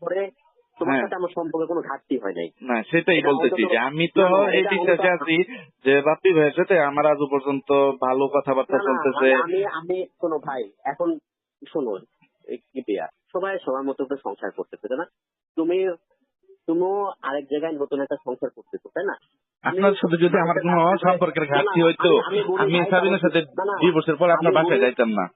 পরে তোমার হ্যাঁ। সাথে আমার সম্পর্কে কোনো ঘাটতি হয় নাই। না সেটাই বলতেছি যে আমি তো এই বিশ্বাসে আছি যে ভাইয়ের সাথে আমার আজও পর্যন্ত ভালো কথাবার্তা চলতেছে। আমি- আমি আমি ভাই এখন শোনো সবাই সবার মতো করে সংসার করতেছে তাই না? তুমি তুমিও আরেক জায়গায় নতুন একটা সংসার করতেছো তাই না? আপনার সাথে যদি আমার কোনো সম্পর্কের ঘাটতি হইতো আমি- সাবিনের সাথে ডিভোর্সের পর আপনার বাসায় যাইতাম না।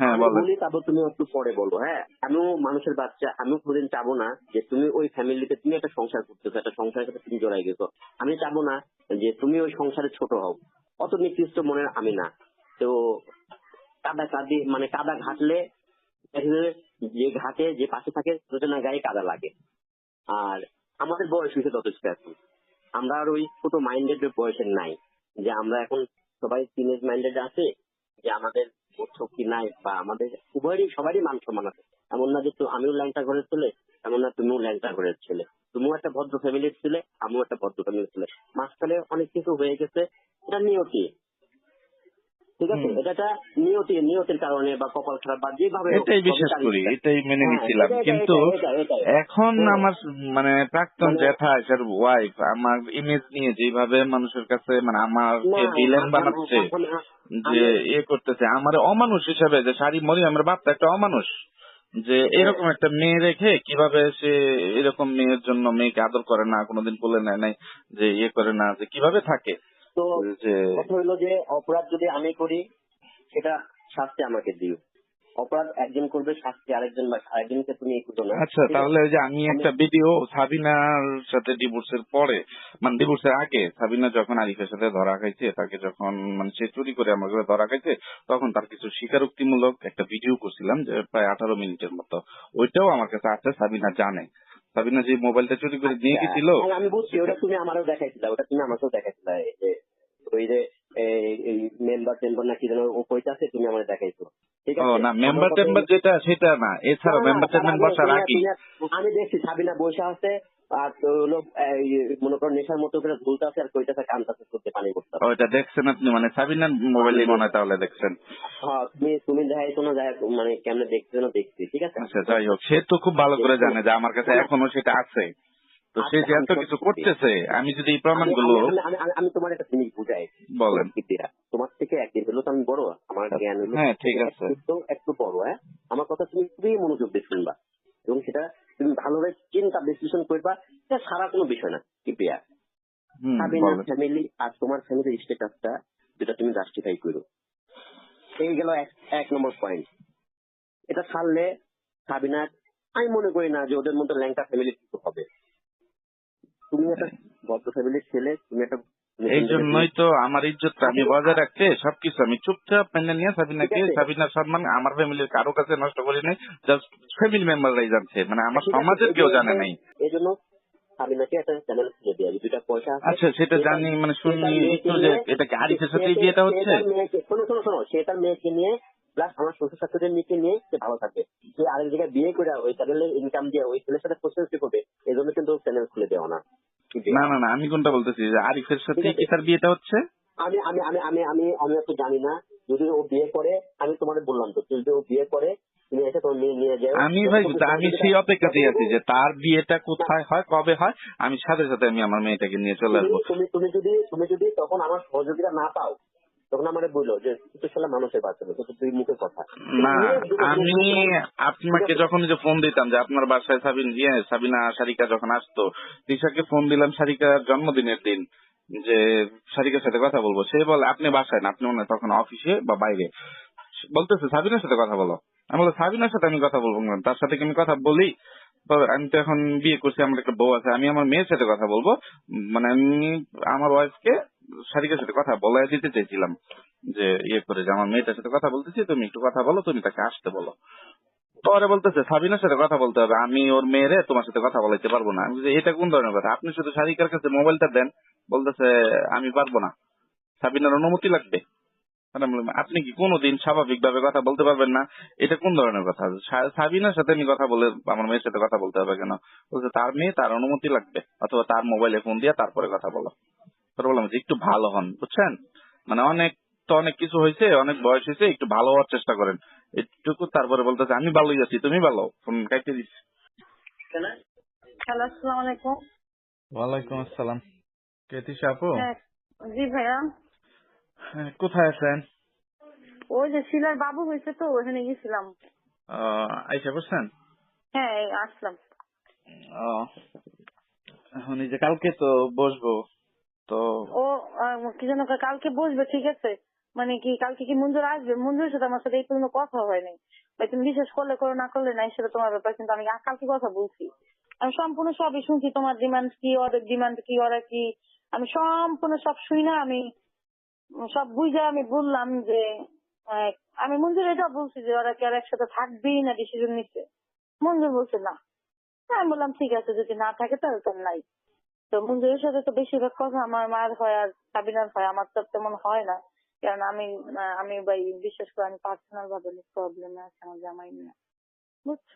হ্যাঁ বলি। তারপর তুমি একটু পরে বলব হ্যাঁ? আমিও মানুষের বাচ্চা আমিও কোনদিন চাবো না যে তুমি ওই ফ্যামিলিতে তুমি একটা সংসার করতেছো একটা সংসারের সাথে তুমি জড়াই গেছো। আমি চাবো না যে তুমি ওই সংসারে ছোট হও। অত নিকৃষ্ট মনের আমি না। তো কাদা কাদি মানে কাদা ঘাটলে যে ঘাটে যে পাশে থাকে দুজনা গায়ে কাদা লাগে। আর আমাদের বয়স হয়েছে যথেষ্ট এখন। আমরা আর ওই ছোট মাইন্ডেড বয়সের নাই। যে আমরা এখন সবাই টিনেজ মাইন্ডেড আছে যে আমাদের বোধ কি নাই, বা আমাদের উভয়েরই, সবারই মান সম্মান আছে। এমন না যে আমিও ল্যাংটা ঘরের ছেলে, এমন না তুমিও ল্যাংটা ঘরের ছেলে। তুমিও একটা ভদ্র ফ্যামিলির ছেলে, আমিও একটা ভদ্র ফ্যামিলির ছেলে। মাঝখানে অনেক কিছু হয়ে গেছে, এটা নিয়তি ঠিক আছে? এটা একটা নিয়তি নিয়তির কারণে বা কপাল খারাপ বা যেভাবে এটাই বিশ্বাস করি এটাই মেনে হ্যাঁ, নিছিলাম। এটা- এটা- কিন্তু এখন আমার মানে প্রাক্তন মানে- জ্যাঠা এর ওয়াইফ আমার ইমেজ নিয়ে যেভাবে মানুষের কাছে মানে আমাকে না, ভিলেন বানাচ্ছে যে ইয়ে করতেছে আমার অমানুষ হিসাবে যে শাড়ি মরি আমার বাপটা একটা অমানুষ যে এরকম একটা মেয়ে রেখে কীভাবে সে এরকম মেয়ের জন্য মেয়েকে আদর করে না কোনোদিন বলে নেয় নাই যে ইয়ে করে না যে কীভাবে থাকে? তো কথা হইল যে অপরাধ যদি আমি করি সেটা শাস্তি আমাকে দিও। অপরাধ একজন করবে শাস্তি আরেকজন বা আরেকজনকে তুমি খুঁজো না। আচ্ছা তাহলে ওই যে আমি একটা ভিডিও সাবিনার সাথে ডিভোর্সের পরে মানে ডিভোর্সের আগে সাবিনা যখন আরিফের সাথে ধরা খাইছে তাকে যখন মানে সে চুরি করে আমার কাছে ধরা খাইছে তখন তার কিছু স্বীকারোক্তিমূলক একটা ভিডিও করছিলাম যে প্রায় আঠারো মিনিটের মতো। ওইটাও আমার কাছে আছে সাবিনা জানে। সাবিনা যে মোবাইলটা চুরি করে নিয়ে আচ্ছা, গেছিল হ্যাঁ, আমি বুঝছি ওটা তুমি আমারও দেখাইছিলা ওটা তুমি আমাকেও দেখাইছিলা ওই যে এই মেম্বার টেম্বার না কি যেন ও কইতাছে তুমি আমার দেখাইছো। ঠিক আছে? না মেম্বার টেম্বার যেটা সেটা না এছাড়া মেম্বার টেম্বার বসার আগে আমি দেখছি সাবিনা বসে আছে আর তো হলো এই, মনে করো নেশার মতো করে আছে আর করতে পানি করতে ওইটা দেখছেন আপনি? মানে সাবিনার মোবাইলে মনে হয় তাহলে দেখছেন। হ্যাঁ তুমি তুমি দেখাইছো না যাই মানে কেমনে দেখছ না দেখছি ঠিক আছে? আচ্ছা যাই হোক সে তো খুব ভালো করে জানে যে আমার কাছে এখনও সেটা আছে। তো সে যে এত কিছু করতেছে আমি যদি এই প্রমাণগুলো আমি- তোমার একটা জিনিস বুঝাই। বলেন। তোমার থেকে একদিন হলো তো আমি বড় আমার জ্ঞান হলো হ্যাঁ, ঠিক আছে। একটু একটু বড় হ্যাঁ? আমার কথা তুমি খুবই মনোযোগ দিয়ে শুনবা। চিন্তা বিশ্লেষণ করবা এটা সারা কোনো বিষয় না কৃপিয়া। হুম, সাবিনার ফ্যামিলি আর তোমার ফ্যামিলির স্ট্যাটাসটা যেটা তুমি জাস্টিফাই করো। এই গেল এক- এক নম্বর পয়েন্ট এটা ছাড়লে সাবিনা আমি মনে করি না যে ওদের মধ্যে ল্যাংটা ফ্যামিলি হবে। তুমি একটা ভদ্র ফ্যামিলির ছেলে তুমি একটা এই জন্যই তো আমার ইজ্জতটা আমি বজায় রাখতে সবকিছু আমি চুপচাপ মেনে নিয়ে সাবিনাকে। সাবিনার সম্মান আমার ফ্যামিলির কারও কাছে নষ্ট করি নাই জাস্ট ফ্যামিলি মেম্বাররাই জানছে। মানে আমার সমাজের কেউ জানে নাই। এই জন্য আচ্ছা সেটা জানি মানে শুনি একটু যে এটা কি আরিফের সাথে বিয়েটা হচ্ছে? শোনো শোনো শোনো। সে তার মেয়েকে নিয়ে প্লাস আমার শ্বশুর শাশুড়ির মেয়েকে নিয়ে সে ভালো থাকে। সে আরেক জায়গায় বিয়ে করে ওই চ্যানেলের ইনকাম দিয়ে ওই ছেলের সাথে প্রসেস করবে। এই জন্য কিন্তু চ্যানেল খুলে দেওয়া না। না না না আমি কোনটা বলতেছি? যে আরিফের সাথে কি তার বিয়েটা হচ্ছে? আমি আমি আমি আমি আমি আমি তো জানি না। যদি ও বিয়ে করে আমি তোমাকে বললাম তো যদি ও বিয়ে করে আমি ভাই আমি সেই অপেক্ষাতেই আছি যে তার বিয়েটা কোথায় হয় কবে হয় আমি সাথে সাথে আমি আমার মেয়েটাকে নিয়ে চলে আসব। তুমি তুমি যদি তুমি যদি তখন আমার সহযোগিতা না পাও তখন আমার বলল যে সালা মানুষের বাচ্চা তো তুই মুখের কথা। না আমি আপনাকে যখন যে ফোন দিতাম যে আপনার বাসায় সাবিন ইয়ে সাবিনা সারিকা যখন আসতো রিসাকে ফোন দিলাম সারিকার জন্মদিনের দিন যে সারিকার সাথে কথা বলব। সে বলে আপনি বাসায় না আপনি মনে তখন অফিসে বা বাইরে। বলতেছে সাবিনার সাথে কথা বলো। আমি বললাম সাবিনার সাথে আমি কথা বলব না তার সাথে কি আমি কথা বলি? আমি তো এখন বিয়ে করছি আমার একটা বউ আছে আমি আমার মেয়ের সাথে কথা বলব। মানে আমি আমার ওয়াইফকে সারিকার সাথে কথা বলাই দিতে চাইছিলাম যে ইয়ে করে যে, আমার মেয়েটার সাথে কথা বলতেছি, তুমি একটু কথা বলো, তুমি তাকে আসতে বলো। পরে বলতেছে, সাবিনার সাথে কথা বলতে হবে, আমি ওর মেয়েরে তোমার সাথে কথা বলাইতে পারব না। এটা কোন ধরনের কথা আপনি শুধু সারিকার কাছে মোবাইলটা দেন, বলতেছে, আমি পারব না। সাবিনার অনুমতি লাগবে? আপনি কি কোনোদিন স্বাভাবিক ভাবে কথা বলতে পারবেন না? এটা কোন ধরনের কথা? সাবিনার সাথে আমি কথা বলে, আমার মেয়ের সাথে কথা বলতে হবে কেন? বলছে, তার মেয়ে তার অনুমতি লাগবে, অথবা তার মোবাইলে ফোন দিয়ে তারপরে কথা বলো। তারপর বললাম যে একটু ভালো হন। বুঝছেন? মানে অনেক তো অনেক কিছু হয়েছে অনেক বয়স হয়েছে একটু ভালো হওয়ার চেষ্টা করেন। এটুকু তারপরে বলতেছে আমি ভালোই আছি তুমি ভালো? ফোন কাইতে দিস হ্যালো আসসালামু আলাইকুম। ওয়ালাইকুম আসসালাম। আপু? হ্যাঁ জি ভাইয়া। হ্যাঁ, কোথায় আছেন? ওই যে শিলার বাবু হয়েছে তো ওখানে গেছিলাম আহ, আইসা করছেন হ্যাঁ আসলাম। আহ, এখন যে কালকে তো বসবো। তো ও কি যেন কালকে বসবে, ঠিক আছে? মানে কি, কালকে কি মঞ্জুর আসবে? মঞ্জুর সাথে আমার সাথে এই পর্যন্ত কথা হয়নি ভাই, তুমি বিশ্বাস করলে করো, না করলে না সেটা তোমার ব্যাপার, কিন্তু আমি কালকে কথা বলছি। আমি সম্পূর্ণ সবই শুনছি, তোমার ডিমান্ড কি ওদের ডিমান্ড কি ওরা কি। আমি সম্পূর্ণ সব শুই না, আমি সব বুঝে আমি বললাম যে আমি মঞ্জুর এটাও বলছি যে, ওরা কি আর একসাথে থাকবেই না ডিসিশন নিচ্ছে? মঞ্জুর বলছে, না। আমি বললাম, ঠিক আছে, যদি না থাকে তাহলে তো নাই। তো মঞ্জুরের সাথে তো বেশিরভাগ কথা আমার মায়ের হয় আর সাবিনার হয় আমার তো তেমন হয় না। কারণ আমি আমি ভাই বিশেষ করে আমি পার্সোনাল ভাবে প্রবলেম আছে আমার জামাই নিয়ে। বুঝছ?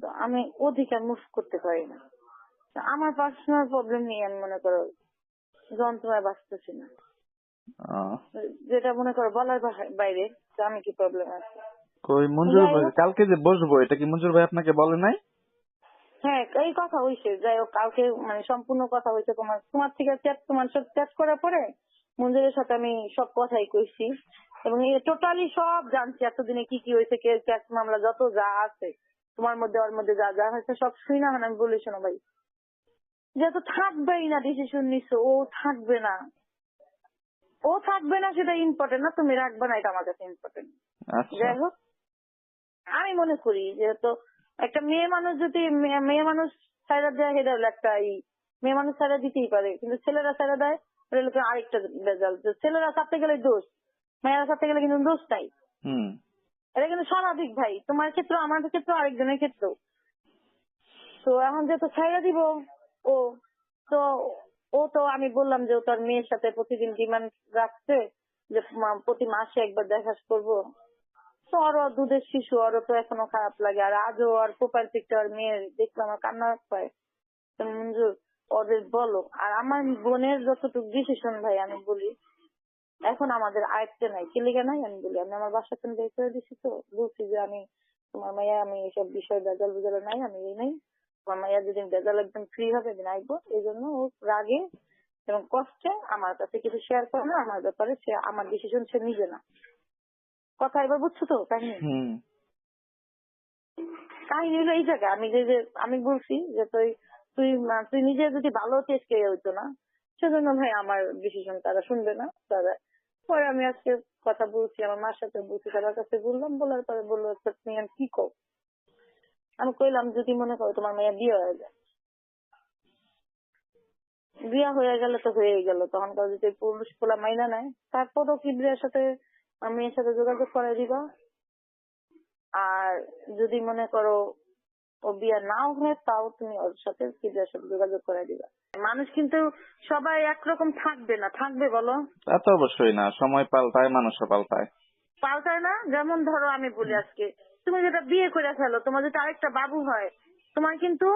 তো আমি অধিকার মুভ করতে পারি না। তো আমার পার্সোনাল প্রবলেম নিয়ে আমি মনে করো যন্ত্রণায় বাঁচতেছি না। যেটা মনে করো বলার বাইরে যে আমি কি প্রবলেম আছে। কই মঞ্জুর ভাই কালকে যে বসবো এটা কি মঞ্জুর ভাই আপনাকে বলে নাই? হ্যাঁ এই কথা হয়েছে যাই হোক কালকে মানে সম্পূর্ণ কথা হয়েছে তোমার। তোমার থেকে চ্যাট তোমার সাথে চ্যাট করার পরে মঞ্জুরের সাথে আমি সব কথাই কইছি। এবং টোটালি সব জানছি এতদিনে কি কি হয়েছে কে ক্যাশ মামলা যত যা আছে। তোমার মধ্যে ওর মধ্যে যা যা হয়েছে সব শুই না মানে আমি বলি শোনো ভাই। যেহেতু থাকবেই না ডিসিশন নিছো ও থাকবে না। ও থাকবে না সেটা ইম্পর্টেন্ট না তুমি রাখবে না এটা আমার কাছে ইম্পর্টেন্ট আচ্ছা। যাই হোক আমি মনে করি যেহেতু একটা মেয়ে মানুষ যদি মেয়ে মানুষ সাইডা দেয় সেটা হলো একটা ই মেয়ে মানুষ সাইডা দিতেই পারে। কিন্তু ছেলেরা সাইডা দেয় ওটা হলো আরেকটা বেজাল ছেলেরা ছাড়তে গেলে দোষ মেয়েরা ছাড়তে গেলে কিন্তু দোষ নাই। এটা কিন্তু স্বাভাবিক ভাই তোমার ক্ষেত্রে আমার ক্ষেত্রে আরেকজনের ক্ষেত্রেও। তো এখন যেহেতু ছাইড়া দিব ও তো ও তো আমি বললাম যে ও তার মেয়ের সাথে প্রতিদিন ডিমান্ড রাখছে যে প্রতি মাসে একবার দেখা করব। তো আরও দুধের শিশু, আরও তো এখনও খারাপ লাগে। আর আজও আর প্রোফাইল পিকচার মেয়ের দেখলাম আর কান্না পায়। মঞ্জুর ওদের বলো। আর আমার বোনের যতটুকু ডিসিশন ভাই, আমি বলি, এখন আমাদের আয়ত্তে নাই। কিলিগা নাই? আমি বলি, আমি আমার বাসা থেকে বের করে দিছি তো। বলছি যে আমি, তোমার মাইয়া, আমি এসব বিষয় বেজাল বুজাল নাই, আমি এই নাই। তোমার মাইয়া যেদিন বেজাল একদম ফ্রি হবে দিন আইবো এই জন্য ও রাগে এবং কষ্টে আমার কাছে কিছু শেয়ার করে না, আমার ব্যাপারে সে, আমার ডিসিশন সে নিবে না। কথা এবার বুঝছ তো কাহিনী? কাহিনী হলো এই জায়গা আমি যে যে আমি বলছি যে তুই তুই তুই নিজে যদি ভালো চেষ্টা হইতো না সেজন্য ভাই আমার ডিসিশন তারা শুনবে না তারা। পরে আমি আজকে কথা বলছি আমার মার সাথে বলছি তার কাছে বললাম বলার পরে বলল আচ্ছা, তুমি কি কর আমি কইলাম যদি মনে করো তোমার মেয়ে বিয়ে হয়ে যায়। বিয়ে হয়ে গেলে তো হয়ে গেল তখন যদি পুরুষ পোলা মাইনা নেয় তারপরও কি বিয়ের সাথে আমার মেয়ের সাথে যোগাযোগ করে দিবা। আর যদি মনে করো ও বিয়ে নাও হয় তাও তুমি ওর সাথে কিডের সাথে যোগাযোগ করে দিবা। মানুষ কিন্তু সবাই একরকম থাকবে না। থাকবে বলো? তা তো অবশ্যই না। সময় পাল্টায় মানুষও পাল্টায়। পাল্টায় না? যেমন ধরো আমি বলি আজকে তুমি যেটা বিয়ে করে ফেলো তোমার যদি আরেকটা বাবু হয় তোমার কিন্তু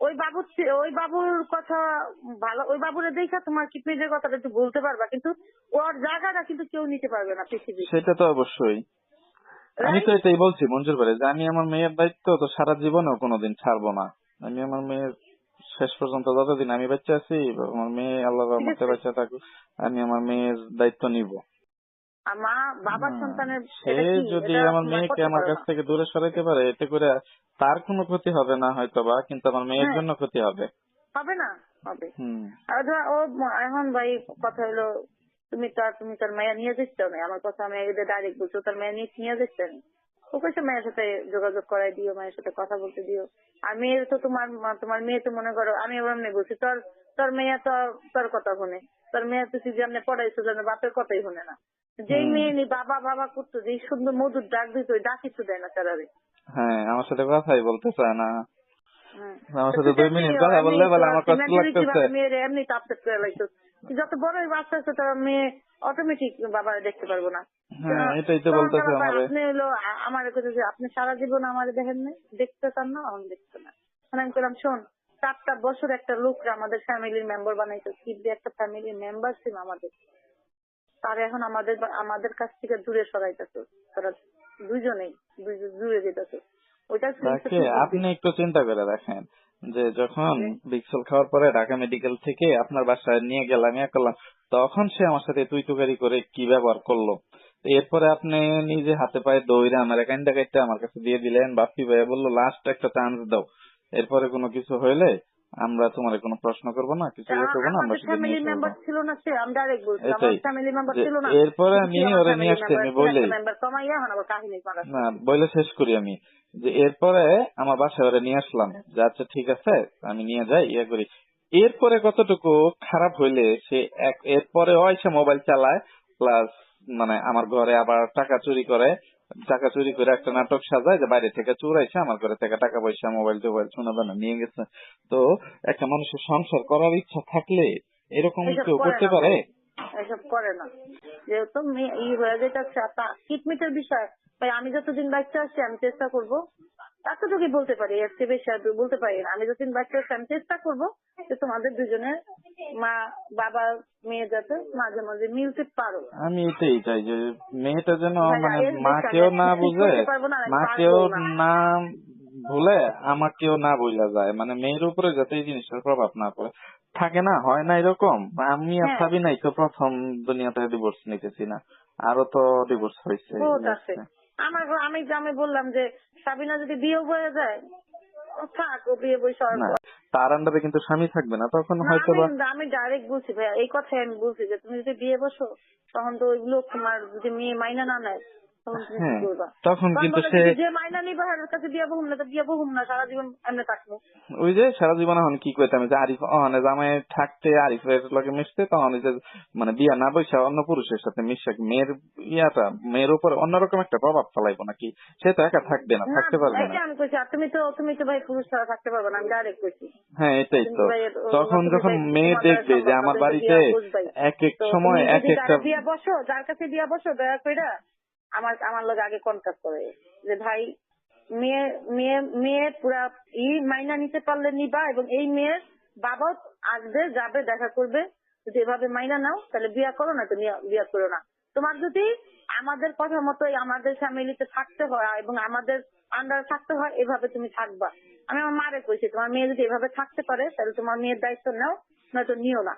ওই বাবুর চে- ওই বাবুর কথা ভালো ওই বাবুরে দেখা তোমার কিডনির কথাটা একটু বলতে পারবা? কিন্তু ওর জায়গাটা কিন্তু কেউ নিতে পারবে না পৃথিবীতে। সেটা তো অবশ্যই। আমি তো এটাই বলছি মঞ্জুর করে যে আমি আমার মেয়ের দায়িত্ব তো সারা জীবনেও কোনোদিন ছাড়বো না। আমি আমার মেয়ের শেষ পর্যন্ত যতদিন আমি বাচ্চা আছি আমার মেয়ে আল্লাহ রহমতে। বাচ্চা থাকুক আমি আমার মেয়ের দায়িত্ব নিব। মা বাবার সন্তানের সে যদি আমার মেয়েকে আমার কাছ থেকে দূরে সরাইতে পারে এতে করে তার কোনো ক্ষতি হবে না হয়তো বা কিন্তু আমার মেয়ের হ্যাঁ। জন্য ক্ষতি হবে। হবে না হবে। আর ধর ও এখন ভাই কথা হলো তুমি তার তুমি তার মেয়ে নিয়ে যাচ্ছ না? আমার কথা আমি এদের ডাইরেক্ট বলছো তার মেয়ে নিয়ে নিয়ে যাচ্ছ না? ও কইছে মায়ের সাথে যোগাযোগ করাই দিও মায়ের সাথে কথা বলতে দিও। আর মেয়ের তো তোমার তোমার মেয়ে তো মনে করো আমি এবার মেয়ে বলছি তোর তোর মেয়ে তো তোর কথা শুনে। তোর মেয়ে তো যেমনি পড়াইছো যেন বাপের কথাই শুনে না। যেই মেয়ে নি বাবা বাবা করতো যেই সুন্দর মধুর ডাক দিত ওই ডাক কিছু দেয় না তারারে হ্যাঁ আমার সাথে কথাই বলতে চায় না। আমার সাথে দুই মিনিট কথা বললে বলে আমার কষ্ট লাগতেছে। মেয়ের এমনি আপসেট করে লাগতো। যত বড়ই বাচ্চা আছে তার মেয়ে অটোমেটিক বাবা দেখতে পারব না। হ্যাঁ এটাই তো বলতেছে আমারে। আপনি হলো আমার কথা যে আপনি সারা জীবন আমার দেখেন নাই দেখতে চান না আমি দেখতে না। মানে আমি বললাম শোন চারটা বছর একটা লোক আমাদের ফ্যামিলির মেম্বার বানাইতো কি একটা ফ্যামিলির মেম্বার ছিল আমাদের। তারা এখন আমাদের আমাদের কাছ থেকে দূরে সরাইতেছে। তারা দুইজনেই দূরে যেতেছে। ওইটা আপনি একটু চিন্তা করে দেখেন যে যখন বিক্সল খাওয়ার পরে ঢাকা মেডিকেল থেকে আপনার বাসায় নিয়ে গেলাম ইয়ে করলাম তখন সে আমার সাথে তুই তুকারি করে কি ব্যবহার করল? এরপরে আপনি নিজে হাতে পায়ে দৌড়ে আমার কাইটটা আমার কাছে দিয়ে দিলেন। বাপ্পি ভাইয়া বলল লাস্ট একটা চান্স দাও। এরপরে কোনো কিছু হইলে আমরা তোমার কোনো প্রশ্ন করব না কিছু ইয়ে করব না আমরা শুধু ফ্যামিলি মেম্বার ছিল না সে আমি ডাইরেক্ট বলছি আমার ফ্যামিলি মেম্বার ছিল না। এরপরে আমি ওরে নিয়ে আসছি আমি বলেই মেম্বার কমাইয়া এখন আবার কাহিনী করা না বলে শেষ করি আমি। যে এরপরে আমার বাসায় ওরে নিয়ে আসলাম যে আচ্ছা ঠিক আছে আমি নিয়ে যাই ইয়ে করি। এরপরে কতটুকু খারাপ হইলে সে এক- এরপরে হয় সে মোবাইল চালায় প্লাস মানে আমার ঘরে আবার টাকা চুরি করে টাকা চুরি করে একটা নাটক সাজায় যে বাইরে থেকে চুরাইছে আমার ঘরে থেকে টাকা পয়সা মোবাইল টোবাইল সোনা দানা নিয়ে গেছে। তো একটা মানুষের সংসার করার ইচ্ছা থাকলে এরকম কেউ করে করতে পারে? এসব করে না। যেহেতু ই হয়ে যেতেছে কিটমিটের বিষয়। তাই আমি যতদিন বাচ্চা আছি আমি চেষ্টা করব এতটুকুই বলতে পারি এর চেয়ে বেশি আর বলতে পারি না। আমি যতদিন বাচ্চা আমি চেষ্টা করব যে তোমাদের দুজনের মা বাবা মেয়ে যাতে মাঝে মাঝে মিলতে পারো। আমি এটাই চাই যে মেয়েটা যেন মানে মাকেও আমি না বুঝে করতে পারব না, মাকেও ভুলে আমাকেও না বুঝা যায়। মানে মেয়ের উপরে যাতে এই জিনিসটার প্রভাব না পড়ে। থাকে না হয় না এরকম। আমি আর হ্যাঁ। ভাবি নাই তো প্রথম দুনিয়াতে ডিভোর্স নিতেছি না। আরও তো ডিভোর্স হয়েছে আমার আমি আমি বললাম যে সাবিনা যদি বিয়ে হয়ে যায় থাক ও বিয়ে বই তার আন্ডারে কিন্তু স্বামী থাকবে না তখন হয়তো আমি ডাইরেক্ট বলছি ভাইয়া এই কথাই আমি বলছি যে তুমি যদি বিয়ে বসো তখন তো ওইগুলো তোমার যদি মেয়ে মাইনা না নেয় তখন হ্যাঁ তখন কিন্তু সে যে, মাইনা নিবা এর কাছে বিয়ে বহুম না তো বিয়ে বহুম না সারা জীবন এমনি থাকব। ওই যে সারা জীবন এখন কি কইতাম যে আরিফ অহনে জামাই থাকতে আরিফের লগে মিশতে তখন যে মানে বিয়া না বৈশা অন্য পুরুষের সাথে মিশে মেয়ের ইয়াটা মেয়ের উপর অন্যরকম একটা প্রভাব ফেলাইবো নাকি? সে তো একা থাকবে না থাকতে পারবে না। আমি কইছি আর তুমি তো তুমি তো ভাই পুরুষ ছাড়া থাকতে পারবে না আমি ডাইরেক্ট কইছি। হ্যাঁ এটাই তো। তখন যখন মেয়ে দেখবে যে আমার বাড়িতে এক এক সময় এক একটা বিয়া বসো যার কাছে বিয়া বসো দয়া কইরা আমার আমার লোক আগে কন্ট্যাক্ট করে। যে ভাই মেয়ে মেয়ে মেয়ে পুরা ই মাইনা নিতে পারলে নিবা এবং এই মেয়ের বাবা আসবে যাবে দেখা করবে। যদি এভাবে মাইনা নাও তাহলে বিয়া করো না তো নিয়া- বিয়া করো না। তোমার যদি আমাদের কথা মতো আমাদের ফ্যামিলিতে থাকতে হয় এবং আমাদের আন্ডার থাকতে হয় এভাবে তুমি থাকবা। আমি আমার মারে কইছি তোমার মেয়ে যদি এভাবে থাকতে পারে তাহলে তোমার মেয়ের দায়িত্ব নাও নয়তো নিও না।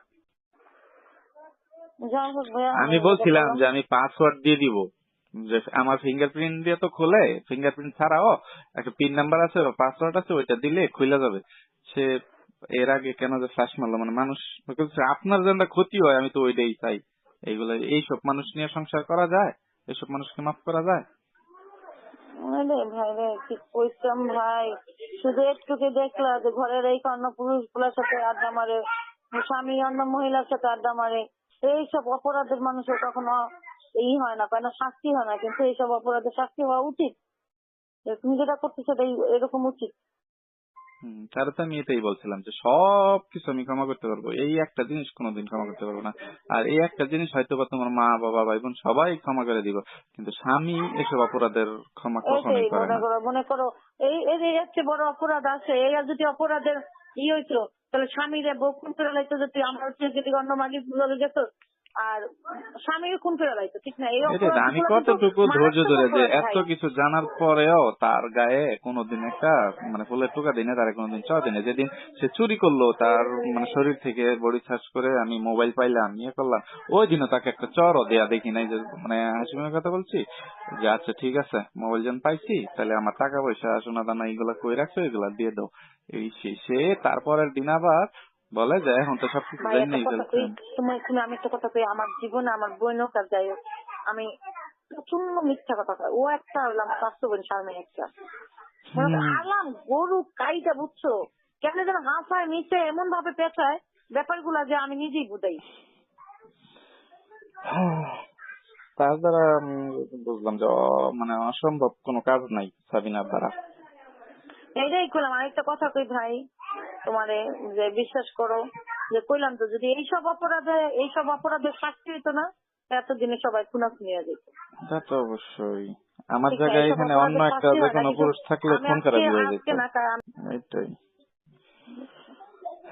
আমি বলছিলাম যে আমি পাসওয়ার্ড দিয়ে দিব। যে আমার ফিঙ্গারপ্রিন্ট দিয়ে তো খোলে ফিঙ্গারপ্রিন্ট ছাড়াও একটা পিন নাম্বার আছে পাসওয়ার্ড আছে, ওইটা দিলে খুলে যাবে। সে এর আগে কেন যে ফ্লাশ মারলো? মানে মানুষ আপনার যেন ক্ষতি হয়, আমি তো ওইটাই চাই। এইগুলো, এইসব মানুষ নিয়ে সংসার করা যায়? এইসব মানুষকে মাফ করা যায়? ভাই রে কি ভাই? শুধু একটুকে দেখলা যে ঘরের এই অন্য পুরুষগুলার সাথে আড্ডা মারে, স্বামী অন্য মহিলার সাথে আড্ডা মারে। এইসব অপরাধের মানুষের কখনো এই হয় না কেন শাস্তি হয় না? কিন্তু এইসব অপরাধের শাস্তি হওয়া উচিত। তুমি যেটা করছ সেটা এরকম উচিত। তাহলে তো আমি এটাই বলছিলাম যে সব কিছু আমি ক্ষমা করতে পারব। এই একটা জিনিস কোনোদিন ক্ষমা করতে পারব না। আর এই একটা জিনিস হয়তো বা তোমার মা বাবা ভাই বোন সবাই ক্ষমা করে দিব। কিন্তু স্বামী এসব অপরাধের ক্ষমা কখনোই করে মনে না করো মনে করো এই এই হচ্ছে বড় অপরাধ আছে এই আর যদি অপরাধের ই হইতো তাহলে স্বামীরে বউ খুন করে লাইতো যে তুই আমার হচ্ছে যদি অন্য মাগি গেছ আর স্বামীকে খুন করে লাইতো ঠিক না? এই আমি কতটুকু ধৈর্য ধরে যে এত কিছু জানার পরেও তার গায়ে কোনোদিন একটা মানে ফুলের টুকা দিনে তার কোনোদিন চ দিনে যেদিন সে চুরি করল তার মানে শরীর থেকে বডি সার্চ করে আমি মোবাইল পাইলাম ইয়ে করলাম ওই দিনও তাকে একটা চরও দেয়া দেখি নাই যে মানে হাসি মুখে কথা বলছি যে আচ্ছা ঠিক আছে মোবাইল যখন পাইছি তাহলে আমার টাকা পয়সা সোনা দানা এইগুলা কই রাখছো এগুলা দিয়ে দাও। এই সে তারপরের দিন আবার বলে যে এখন তো সবকিছু ভাই জেনেই একটা কথা তুমি তুমি আমি একটা কথা কই? আমার জীবনে আমার বোন হোক যাই হোক আমি প্রচণ্ড মিথ্যা কথা কয় ও একটা হলাম স্বাস্থ্য বোন সামনে একটা। আলাম গরু কাইটা বুঝছ? কেন যেন হাঁফায় নিচে এমন ভাবে পেঁচায় ব্যাপারগুলা যে আমি নিজেই বুঝাই। তার দ্বারা বুঝলাম যে মানে অসম্ভব কোনো কাজ নাই সাবিনার দ্বারা। এইটাই করলাম আরেকটা কথা কই ভাই? তোমারে যে বিশ্বাস করো যে কইলাম তো যদি এইসব অপরাধে এইসব অপরাধের শাস্তি হইতো না এতদিনে সবাই খুনাখুনি হয়ে যেত। তা তো অবশ্যই। আমার জায়গায় এখানে অন্য একটা যে কোনো পুরুষ থাকলে ফোন খারাপ হয়ে যেত। এটাই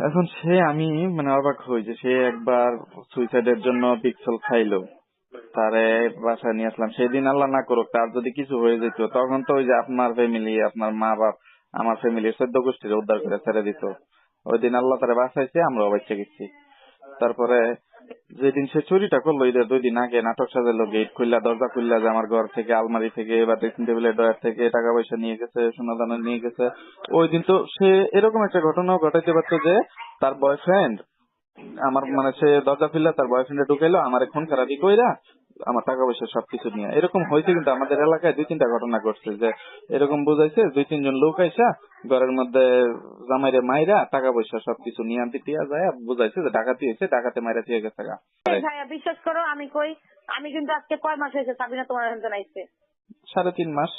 এখন সে আমি মানে অবাক হই যে সে একবার সুইসাইডের জন্য পিক্সেল খাইলো। তারে বাসায় নিয়ে আসলাম। সেদিন আল্লাহ না করুক তার যদি কিছু হয়ে যেত তখন তো ওই যে আপনার ফ্যামিলি আপনার মা বাপ আমার ফ্যামিলি চোদ্দ গোষ্ঠীর উদ্ধার করে ছেড়ে দিত। ওই দিন আল্লাহ তারা বাঁচাইছে, আমরাও বাচ্চা গেছি। তারপরে যেদিন সে চুরিটা করল, ঈদের দুই দিন আগে নাটক সাজালো গেট খুললা, দরজা খুললা যে আমার ঘর থেকে, আলমারি থেকে, বা ড্রেসিং টেবিলের ডয়ার থেকে টাকা পয়সা নিয়ে গেছে সোনা দানা নিয়ে গেছে। ওই দিন তো সে এরকম একটা ঘটনাও ঘটাইতে পারতো যে, তার বয়ফ্রেন্ড আমার মানে সে দরজা খুললা তার বয়ফ্রেন্ডে ঢুকাইলো আমার খুন খারাপি কইরা আমার টাকা পয়সা সবকিছু নিয়ে। এরকম হয়েছে কিন্তু আমাদের এলাকায় দুই তিনটা ঘটনা ঘটছে যে এরকম বুঝাইছে দুই তিনজন লোক আইসা ঘরের মধ্যে জামাইরে মাইরা টাকা পয়সা সবকিছু নিয়ে আনতে টিয়া যায় বুঝাইছে যে ডাকাতি হয়েছে ডাকাতে মাইরা দিয়ে গেছে। ভাইয়া বিশ্বাস করো আমি কই আমি কিন্তু আজকে কয় মাস হয়েছে সাবিনা তোমার এখানে নাইছে সাড়ে তিন মাস।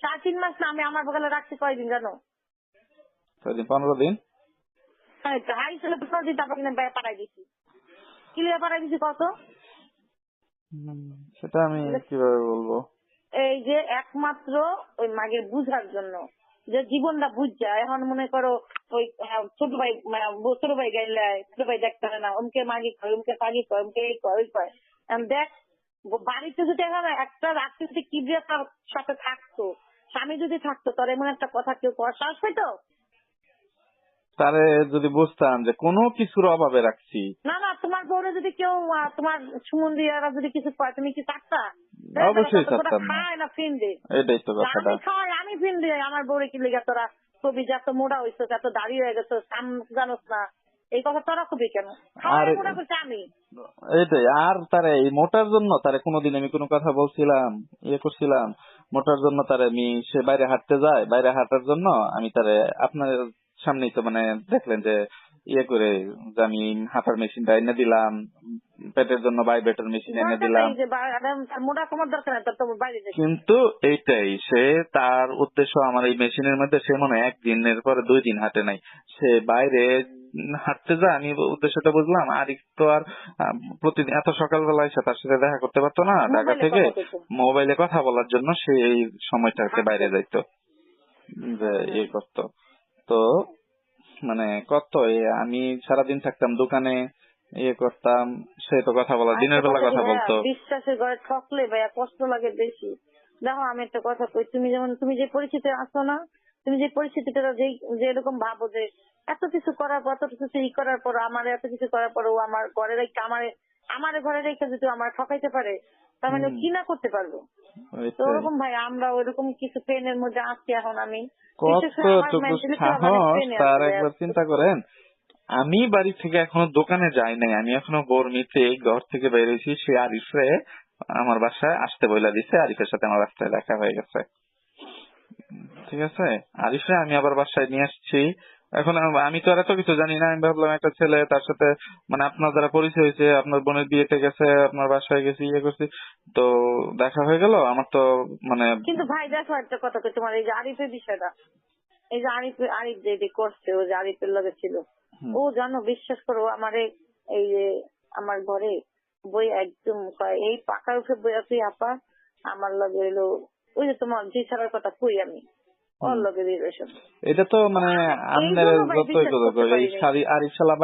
সাড়ে তিন মাস না আমি আমার বগলে রাখছি কয়দিন জানো? ছয় দিন পনেরো দিন। হাই ছিল তারপর দিছি পাঠাই দিছি কত? সেটা আমি কীভাবে বলব? এই যে একমাত্র ওই মাগের বুঝার জন্য যে জীবনটা বুঝ যায় এখন মনে করো ওই ছোট ভাই মানে ছোট ভাই গাইলে ছোট ভাই দেখতে পারে না। ওমকে মাগি কয় ওমকে পাগি কয় ওমকে এই কয় ওই কয়। দেখ বাড়িতে যদি এখন একটা রাত্রি যদি কিবরিয়া তার সাথে থাকতো স্বামী যদি থাকতো তোর এমন একটা কথা কেউ করার সাহস পেতো তারে যদি বুঝতাম যে কোনো কিছুর অভাবে রাখছি। না না তোমার বউরে যদি কেউ তোমার সুমন্দিরা যদি কিছু কয় তুমি কি চাচ্ছা অবশ্যই চাচ্তাম না। ফিন দে। এটাই তো কথাটা। আমি ফিন দিই আমার বউরে কি লেগে তোরা কবি যে এত মোটা হইছো এত দাড়ি হয়ে গেছো জানোস না। এই কথা তোরা কবি কেন? আমি। এইটাই আর তারে এই মোটার জন্য তারে কোনোদিন আমি কোনো কথা বলছিলাম ইয়ে করছিলাম। মোটার জন্য তারে আমি সে বাইরে হাঁটতে যায় বাইরে হাঁটার জন্য আমি তারে আপনার সামনেই তো মানে দেখলেন যে ইয়ে করে যে আমি হাঁটার মেশিনটা এনে দিলাম পেটের জন্য বাইবেটার মেশিন এনে দিলাম। যে কিন্তু এইটাই সে তার উদ্দেশ্য আমার এই মেশিনের মধ্যে সে মনে হয় একদিনের পরে দুই দিন হাঁটে নাই। সে বাইরে হাঁটতে যায় আমি উদ্দেশ্যটা বুঝলাম। আর তো আর প্রতিদিন এত সকালবেলা এসে তার সাথে দেখা করতে পারতো না ঢাকা থেকে মোবাইলে কথা বলার জন্য সে এই সময়টাতে বাইরে যাইতো। যে ইয়ে করতো। তো মানে কত? আমি সারাদিন থাকতাম দোকানে ইয়ে করতাম সে তো কথা বলা দিনের বেলা কথা বলতো। বিশ্বাসের ঘরে ঠকলে ভাইয়া কষ্ট লাগে বেশি। দেখো আমি একটা কথা কই তুমি যেমন তুমি যে পরিস্থিতি আসো না তুমি যে পরিস্থিতিটা যে যে এরকম ভাবো যে এত কিছু করার পর এত কিছু ই করার পর আমার এত কিছু করার পর ও আমার ঘরে রেখে আমার আমার ঘরে রেখে যদি আমার ঠকাইতে পারে তার মানে কি না করতে পারব? তো ওরকম ভাই আমরা ওরকম কিছু পেনের মধ্যে আছি এখন আমি। কত বিশেষ করে আমার টুকু mentality অনেক সাহস তার একবার চিন্তা করেন। আমি বাড়ি থেকে এখনও দোকানে যাই নাই আমি এখনও গরমিতে ঘর থেকে বেরিয়েছি সে আরিফে আমার বাসায় আসতে বইলা দিছে আরিফের সাথে আমার রাস্তায় দেখা হয়ে গেছে। ঠিক আছে? আরিফে আমি আবার বাসায় নিয়ে আসছি এখন আমি তো আর এত কিছু জানি না। আমি ভাবলাম একটা ছেলে তার সাথে মানে আপনার দ্বারা পরিচয় হয়েছে আপনার বোনের বিয়েতে গেছে আপনার বাসায় গেছি ইয়ে করছি। তো দেখা হয়ে গেল আমার তো মানে কিন্তু ভাই দেখো একটা কথা কই তোমার এই যে আরিফের বিষয়টা। এই যে আরিফ আরিফ যে করছে ও যে আরিফের লগে ছিল ও জানো বিশ্বাস করো আমার এই যে আমার ঘরে বই একদম কয়, এই পাকা উঠে বই তুই আপা আমার লগে এলো। ওই যে তোমার যে ছাড়ার কথা কই আমি? এটা তো মানে যতই এই। সারি আরিফশালা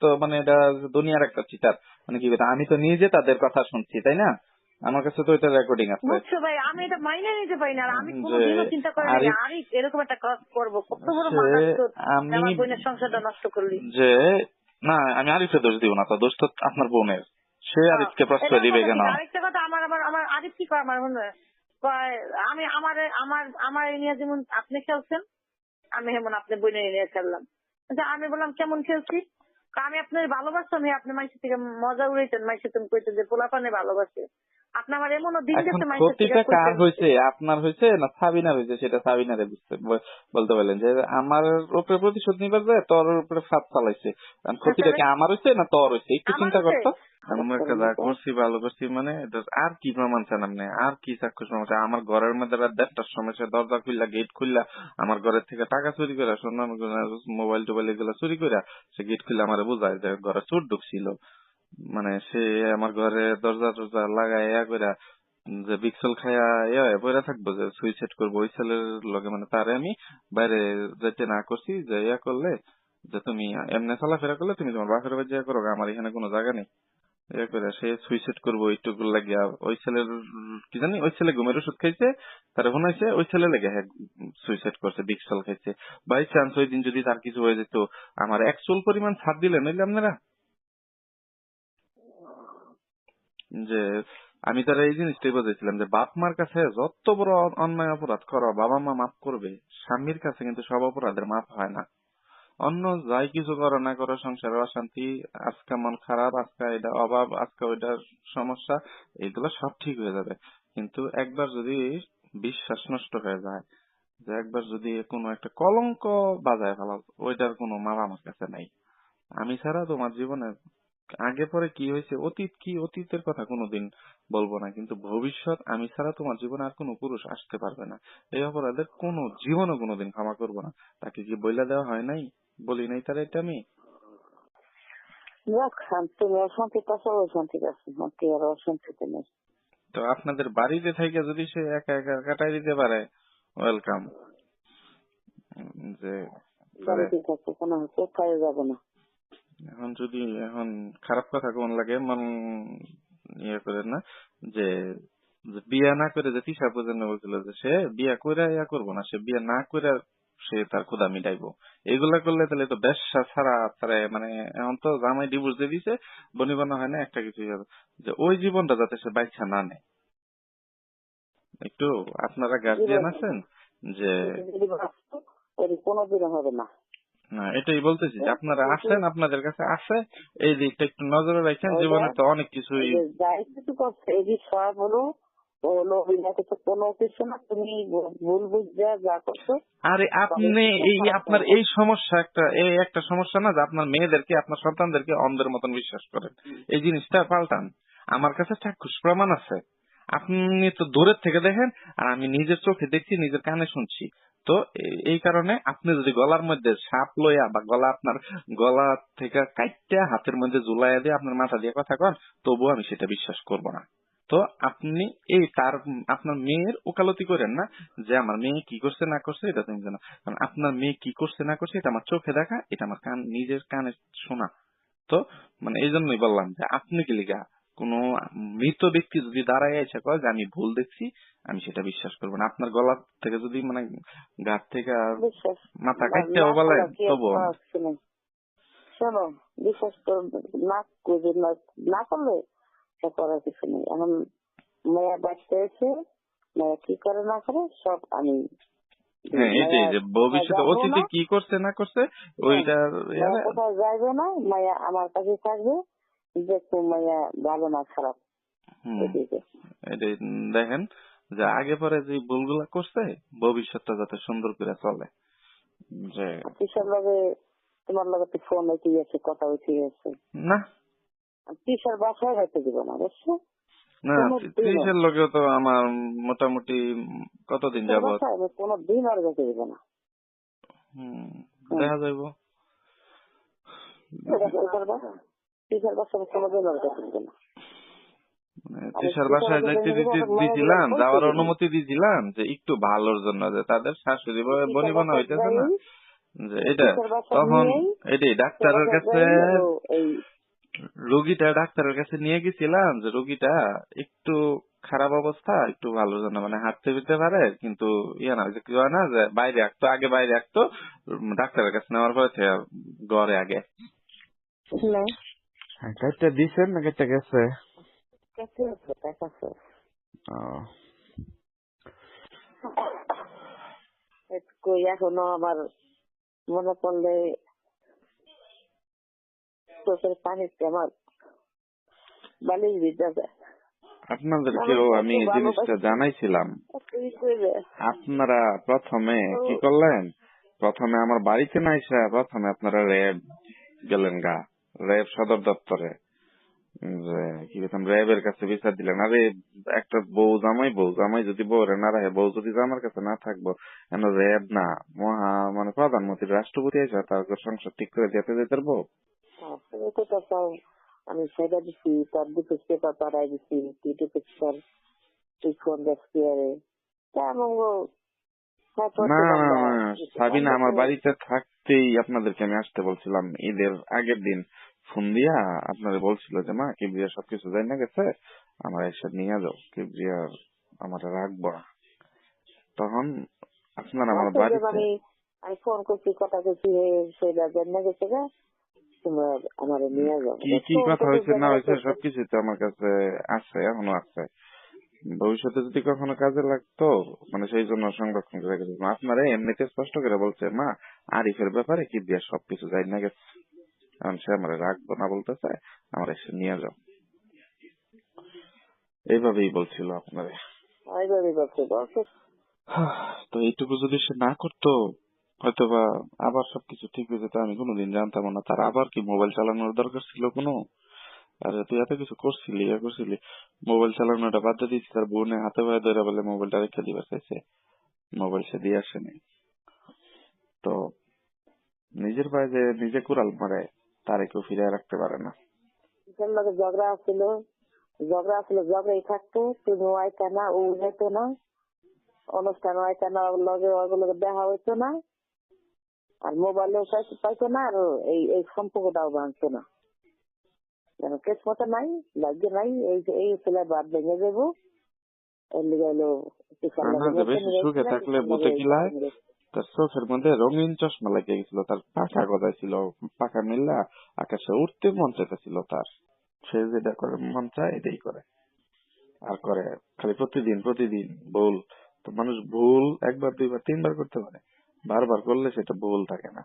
তো মানে এটা দুনিয়ার একটা চিটার মানে কি আমি তো নিজে তাদের কথা শুনছি তাই না? আমার কাছে তো এটা রেকর্ডিং আছে। বুঝছ ভাই আমি এটা মাইনে নিতে পারি না আর আমি কোনোদিনও চিন্তা করি না আরিফ- আরিফ এরকম একটা কাজ করব। কত বড় সে আমি- আমার বোনের সংসারটা নষ্ট করলি। যে না আমি আরিফে দোষ দিব না তো দোষ তো আপনার বোনের। সে আরিফকে প্রশ্রয় দিবে কেন। আরেকটা কথা আমার আমার আমার আরিফ কি করে? আমার মনে হয় আমি আমার আমার আমার এই নিয়ে যেমন আপনি খেলছেন আমি যেমন আপনি বোনের নিয়ে খেললাম। আচ্ছা, আমি বললাম কেমন খেলছি? আমি আপনার ভালোবাসতাম আপনি মাইসের থেকে মজা উড়াইতেন মাইসের তুমি কইতেন যে পোলাপানে ভালোবাসে। আপনি আমার এমনও দিন গেছে থেকে কার হয়েছে আপনার হয়েছে না সাবিনার হয়েছে সেটা সাবিনারে বুঝতে বলতে পারলেন যে আমার উপরে প্রতিশোধ নিবার যায় তোর উপরে ফাঁদ চালাইছে কারণ ক্ষতিটা কি আমার হয়েছে না তোর হয়েছে একটু চিন্তা করতো। আমরা একটা যা করছি ভালো করছি মানে এটা আর কি প্রমাণ চান আপনি আর কি চাক্ষুষ প্রমাণ? আমার ঘরের মধ্যে রাত দেড়টার সময় সে দরজা খুললা গেট খুললা আমার ঘরের থেকে টাকা চুরি করে সোনা মোবাইল টোবাইল এগুলো চুরি করে সে গেট খুলে আমার বোঝায় যে ঘরে চোর ঢুকছিল। মানে সে আমার ঘরে দরজা টরজা লাগায় ইয়া করে যে বিক্সল খায়া ইয়া পড়ে থাকব যে সুইসাইড করব ওই ছেলের লগে মানে তারে আমি বাইরে যেতে না করছি যে ইয়া করলে যে তুমি এমনি চলাফেরা করলে তুমি তোমার বাপের বাড়ি করো আমার এখানে কোনো জায়গা নেই। ইয়ে করে সে সুইসাইড করব, এইটুকু লাগিয়া ওই ছেলের, কি জানি, ওই ছেলে ঘুমের ওষুধ খাইছে, তার মনে হয়েছে ওই ছেলে লেগে সুইসাইড করছে বিক্সল খাইছে। বাই চান্স ওই দিন যদি তার কিছু হয়ে যেত, আমার এক পরিমাণ ছাড় দিলেন, নইলে আপনারা? যে, আমি তারা এই জিনিসটাই বোঝাইছিলাম যে, বাপ মার কাছে যত বড় অন্যায় অপরাধ করো, বাবা মা মাফ করবে, স্বামীর কাছে কিন্তু সব অপরাধের মাপ হয় না। অন্য যাই কিছু করো না করো সংসারের অশান্তি, আজকে মন খারাপ, আজকে এটা অভাব, আজকে ওইটার সমস্যা, এগুলো সব ঠিক হয়ে যাবে। কিন্তু একবার যদি বিশ্বাস নষ্ট হয়ে যায়, যে একবার যদি কোনো একটা কলঙ্ক বাজায় ফেলাও ওইটার কোনো মাপ আমার কাছে নাই। আমি ছাড়া তোমার জীবনে আগে পরে কি হয়েছে, অতীত কি, অতীতের কথা কোনোদিন বলব না, কিন্তু ভবিষ্যৎ আমি ছাড়া তোমার জীবনে আর কোনো পুরুষ আসতে পারবে না। এই অপরাধের কোনো জীবনও কোনোদিন ক্ষমা করব না। তাকে কি বইলা দেওয়া হয় নাই? বলি নাই তার এটা আমি তো আপনাদের বাড়িতে থেকে যদি সে একা একা কাটাই দিতে পারে ওয়েলকাম যে তাহলে এখন যদি এখন খারাপ কথা কোন লাগে মন ইয়ে করে না যে যে বিয়া না করে যে তিসা পর্যন্ত বলছিল যে সে বিয়া করে ইয়া করব না সে বিয়া না করে সে তার ক্ষুদা মিটাইবো। এগুলা করলে তাহলে তো ব্যবসা ছাড়া তারা মানে এখন তো জামাই ডিভোর্স দিয়ে দিছে বনিবনা হয় না একটা কিছু যে ওই জীবনটা যাতে সে বাইচ্ছা না নেয়। একটু আপনারা গার্জিয়ান আছেন যে কোনোদিনও হবে না। না এটাই বলতেছি যে আপনারা আসেন আপনাদের কাছে আছে এই দিকটা একটু নজরে রাখেন জীবনে তো অনেক কিছুই যাই কিছু করছে এই বলো ও হলো অভিনয় করছে কোনো কিছু না তুমি ভুল বুঝতে যা করছ। আরে আপনি এই আপনার এই সমস্যা একটা এই একটা সমস্যা না যে আপনার মেয়েদেরকে আপনার সন্তানদেরকে অন্ধের মতন বিশ্বাস করেন। এই জিনিসটা পাল্টান। আমার কাছে চাক্ষুষ প্রমাণ আছে। আপনি তো দূরের থেকে দেখেন আর আমি নিজের চোখে দেখছি নিজের কানে শুনছি। তো এই কারণে আপনি যদি গলার মধ্যে সাপ লইয়া বা গলা আপনার গলা থেকে কাইটা হাতের মধ্যে জুলাইয়া দিয়ে আপনার মাথা দিয়ে কথা কন তবুও আমি সেটা বিশ্বাস করব না। তো আপনি এই তার আপনার মেয়ের ওকালতি করেন না যে আমার মেয়ে কি করছে না করছে এটা তুমি জানো। কারণ আপনার মেয়ে কি করছে না করছে এটা আমার চোখে দেখা এটা আমার কান নিজের কানে শোনা তো মানে এই জন্যই বললাম যে আপনি কি লিগা কোন মৃত ব্যক্তি যদি দাঁড়ায় এসে কয় যে আমি ভুল দেখছি আমি সেটা বিশ্বাস করব না। আপনার গলা থেকে যদি মানে গাছ থেকে মাথা কাটতে বলে তবু শোনো বিশ্বাস কর না করে না- না করলে সে করার কিছু নেই। এখন মেয়া বাঁচতে এসে মেয়া কি করে না করে সব আমি হ্যাঁ যে ভবিষ্যতে অতীতে কি করছে না করছে ওইটা কোথাও যাইবে না মায়া আমার কাছে থাকবে দেখব মায়া ভালো না খারাপ। দেখেন যে আগে পরে যে ভুলগুলা করছে ভবিষ্যৎটা যাতে সুন্দর করে চলে। যে তোমার লগে ফোন হইতে গেছে কথা হইতে গেছে না কিসের বাসায় হইতে দিব না বুঝছ? না। ত্রিশের লোকেও তো আমার মোটামুটি কতদিন আমি কোনো দিন আর যেতে দিব না। দেখা যাইব। কিসের বাসায় আমি কোনো দিন আর যেতে দিব না। মানে তৃষার বাসায় যাইতে দিতে দিছিলাম যাওয়ার অনুমতি দিছিলাম যে একটু ভালোর জন্য যে তাদের শাশুড়ি বনি বোনা হইতেছে না। যে এটা তখন এটাই ডাক্তারের কাছে এই রোগীটা ডাক্তারের কাছে নিয়ে গেছিলাম যে রোগীটা একটু খারাপ অবস্থা একটু ভালো জন্য মানে হাঁটতে ফিরতে পারে কিন্তু ইয়ে না যে কি হয় না যে বাইরে রাখতো আগে বাইরে রাখতো ডাক্তারের কাছে নেওয়ার পরে থেকে ঘরে আগে। না। কাইটা দিছেন না কাইটা গেছে? এখনও আমার মনে পড়লে পানিতে আমার বালিশ ভিজা যায় আপনাদেরকেও আমি এই জিনিসটা জানাইছিলাম। আপনারা প্রথমে কি করলেন? প্রথমে আমার বাড়িতে না এসে প্রথমে আপনারা র্যাব গেলেন গা র্যাব সদর দপ্তরে। কি বলতাম র্যাবের কাছে বিচার দিলেন। আরে একটা বউ জামাই বউ জামাই যদি বউরে না রাখে বউ যদি জামার কাছে না থাকব কেন র্যাব না। মহা মানে প্রধানমন্ত্রী রাষ্ট্রপতি এসে তার সংসার ঠিক করে যেতে যেতে পারব? তো তো চাও আমি সেটা দিছি তার পাড়াই দিছি দুটো পিকচার তুই ফোন দেখছি আরে কেমন গো হ্যাঁ, না সাবিনা আমার বাড়িতে থাকতেই আপনাদেরকে আমি আসতে বলছিলাম। ঈদের আগের দিন ফোন দিয়া আপনারে বলছিল যে মা কিবরিয়া সবকিছু যাই না গেছে আমার এসে নিয়ে যাও। কিবরিয়া আমার রাখব না। তখন আপনার আমার বাড়িতে। আমি ফোন করছি কথা করছি সেটা জন্য গেছে তোমরা আমার নিয়ে যাও। কি কি কথা হয়েছে না হয়েছে গেছে। সবকিছু তো আমার কাছে আছে এখনও আছে। ভবিষ্যতে যদি কখনো কাজে লাগতো মানে সেই জন্য সংরক্ষণ করে রেখেছি আপনারা এমনিতে স্পষ্ট করে বলছে মা আরিফের ব্যাপারে কি দিয়ে সবকিছু যাই না গেছে? কারণ সে আমার রাখব না বলতেছে আমার এসে নিয়ে যাও। এইভাবেই বলছিল আপনারে। বলছে তো এইটুকু যদি সে না করতো হয়তোবা আবার সবকিছু ঠিক হয়ে যেত, আমি কোনোদিন জানতাম না। তার আবার কি মোবাইল চালানোর দরকার ছিল কোনো? আরে তুই এত কিছু করছিলি ইয়ে করছিলি। মোবাইল চালানোটা বাদ দিয়ে তার বোনে হাতে পায়ে ধরে বলে মোবাইলটা রেখে দিবার চাইছে মোবাইল সে দিয়ে আসেনি। তো নিজের পায়ে যে নিজে কুড়াল মারে, তারে কেউ ফিরে রাখতে পারে না। ঝগড়া আছিল ঝগড়া আছিল, ঝগড়াই থাকতো, তুমি না, ও যেত না। অনুষ্ঠান আইতা না লগে ওগুলোকে দেখা হইতো না। আর মোবাইলেও পাইতো না আর এই এই সম্পর্কটাও ভাঙতো না যেন কেসমতো নাই ভাগ্য নাই এই যে এই ছেলে বাদ ভেঙে যাব সুখে থাকলে বুঝে লগে কি লায়? বসে নিয়ে তার চোখের মধ্যে রঙিন চশমা লেগে গেছিল তার পাখা গজাইছিল পাখা মিল্লা আকাশে উঠতে মন চাইতেছিল তার সে যেটা করে মন চায় এটাই করে আর করে খালি প্রতিদিন প্রতিদিন ভুল তো মানুষ ভুল একবার দুইবার তিনবার করতে পারে বারবার করলে সেটা ভুল থাকে না।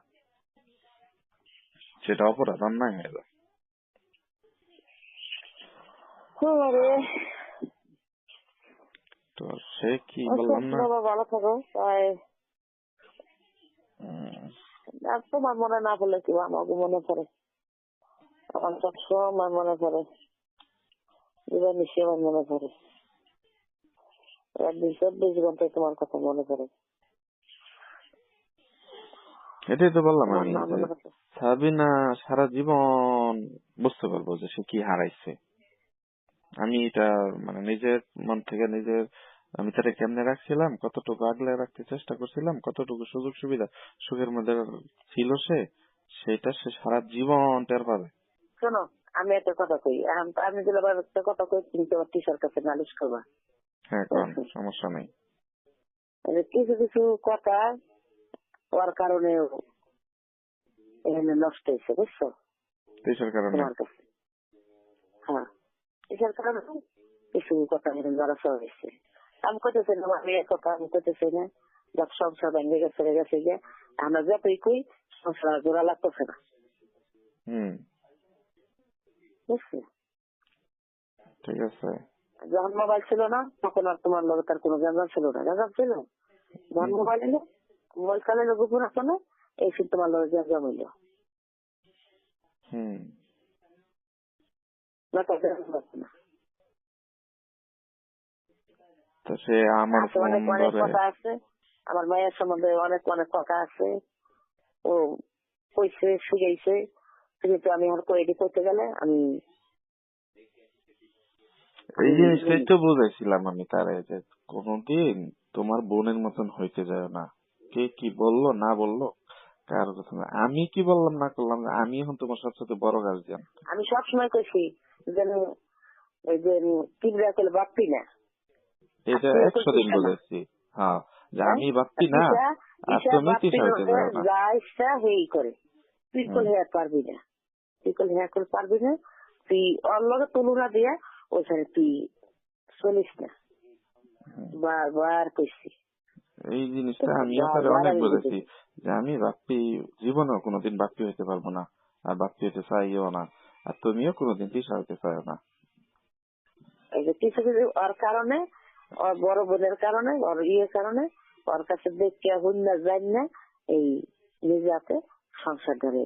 সেটা অপরাধ অন্যায় হয়ে যায়। তো সে কি আচ্ছা, বললাম না? ভালো থাকো তাই তোমার মনে না পড়লে কি আমাকে মনে পড়ে। আমার সব সময় মনে পড়ে। নিশ্চয় আমার মনে পড়ে। একদিন চব্বিশ ঘন্টায় তোমার কথা মনে পড়ে। এটাই তো বললাম আমি সাবিনা সারা জীবন বুঝতে পারব যে সে কি হারাইছে। আমি এটা মানে নিজের মন থেকে নিজের আমি তাকে কেমনে রাখছিলাম কতটুকু আগলে রাখতে চেষ্টা করছিলাম কতটুকু সুযোগ সুবিধা সুখের মধ্যে ছিল সে সেটা সে সারা জীবন টের পাবে। শোনো আমি একটা কথা কই এখন আমি আবার একটা কথা কই তুমি তোমার টিচার কাছে নালিশ করবা। হ্যাঁ কোন সমস্যা নেই। কিছু কিছু কথা ওর কারণে এখানে নষ্ট হয়েছে বুঝছ? কিসের কারণে? তোমার কাছে। হ্যাঁ কারণে? কিছু কথা হয়েছে। আমি করতেছি না আমি এক কথা আমি করতেছি না সংসার ভেঙে গেছে গেছে যে আমরা যতই কই সংসার জোড়া লাগতেছে না। হুম। বুঝছি? ঠিক আছে। যখন মোবাইল ছিল না তখন আর তোমার লগে তার কোনো গ্যাঞ্জাম ছিল না। গ্যাঞ্জাম ছিল? যখন মোবাইল এলো মোবাইল চালাইলো গোপন আছে না এই শুধু তোমার না। তো সে আমার কথা আছে। মায়ের সম্বন্ধে অনেক অনেক কথা আছে। ও কইছে শিখাইছে। কিন্তু আমি আর কয়েদি করতে গেলে আমি এই জিনিসটাই তো বুঝাইছিলাম আমি তারে যে কোনদিন তোমার বোনের মতন হইতে যায় না। কে কি বলল না বলল কার কথা না। আমি কি বললাম না করলাম আমি এখন তোমার সবচেয়ে বড় গার্জিয়ান আমি সবসময় কইছি যেন যে বাপ্পি না। এটা একশো দিন। বুঝাইছি হ্যাঁ যে আমি ভাবছি না আর তুমি যাও না যা ইচ্ছা হেই করে। তুই কল পারবি না। তুই কল হেয়ার করে পারবি না। তুই লগে তুলনা দিয়া ওইখানে তুই চলিস না। বারবার কইছি। এই জিনিসটা আমি যা- অনেক বুঝেছি। যে আমি বাপ্পি জীবনেও কোনোদিন বাপ্পি হইতে পারব না আর বাপ্পি হইতে চাইও না আর তুমিও কোনোদিন তিসা হইতে চাইও না এই যে কিছু কিছু ওর কারণে ওর বড় বোনের কারণে ওর ইয়ের কারণে ওর কাছে দেখতে হইন না যাই না এই নিজে হাতে সংসার ধরে